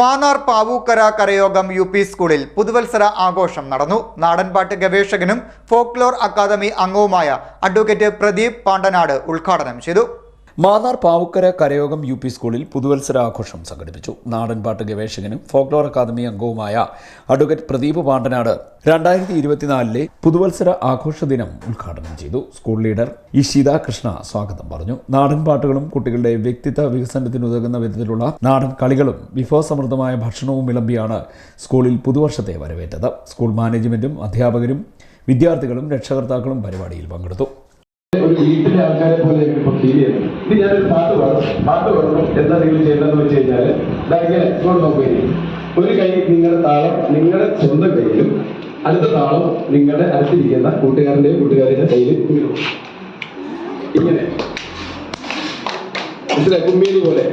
മാന്നാർ പാവൂക്കര കരയോഗം U P സ്കൂളിൽ പുതുവത്സര ആഘോഷം നടന്നു. നാടൻപാട്ട് ഗവേഷകനും ഫോക്ലോർ അക്കാദമി അംഗവുമായ അഡ്വക്കേറ്റ് പ്രദീപ് പാണ്ടനാട് ഉദ്ഘാടനം ചെയ്തു. മാന്നാർ പാവുക്കര കരയോഗം യു പി സ്കൂളിൽ പുതുവത്സരാഘോഷം സംഘടിപ്പിച്ചു. നാടൻപാട്ട് ഗവേഷകനും ഫോക്ലോർ അക്കാദമി അംഗവുമായ അഡ്വക്കേറ്റ് പ്രദീപ് പാണ്ടനാട് രണ്ടായിരത്തി ഇരുപത്തിനാലിലെ പുതുവത്സര ആഘോഷ ദിനം ഉദ്ഘാടനം ചെയ്തു. സ്കൂൾ ലീഡർ ഇഷിത കൃഷ്ണ സ്വാഗതം പറഞ്ഞു. നാടൻപാട്ടുകളും കുട്ടികളുടെ വ്യക്തിത്വ വികസനത്തിനുതകുന്ന വിധത്തിലുള്ള നാടൻ കളികളും വിഭവസമൃദ്ധമായ ഭക്ഷണവും വിളമ്പിയാണ് സ്കൂളിൽ പുതുവർഷത്തെ വരവേറ്റത്. സ്കൂൾ മാനേജ്മെന്റും അധ്യാപകരും വിദ്യാർത്ഥികളും രക്ഷകർത്താക്കളും പരിപാടിയിൽ പങ്കെടുത്തു. ഒരു വീട്ടിലെ ആൾക്കാരെ പോലെ ഫീൽ ചെയ്യുന്നത് ഇത് ഞാനൊരു പാട്ട് പാടും. പാട്ട് പാടുമ്പോൾ എന്താ നിങ്ങൾ ചെയ്യേണ്ടതെന്ന് വെച്ച് കഴിഞ്ഞാൽ ഇങ്ങനെ ഇങ്ങോട്ട് നോക്കുകയും ഒരു കൈ നിങ്ങളുടെ താളം നിങ്ങളുടെ സ്വന്തം കയ്യിലും അടുത്ത താളം നിങ്ങളുടെ അടുത്തിരിക്കുന്ന കൂട്ടുകാരന്റെയും കൂട്ടുകാരന്റെ കയ്യിലും ഇങ്ങനെ മനസ്സിലായി? പോലെ.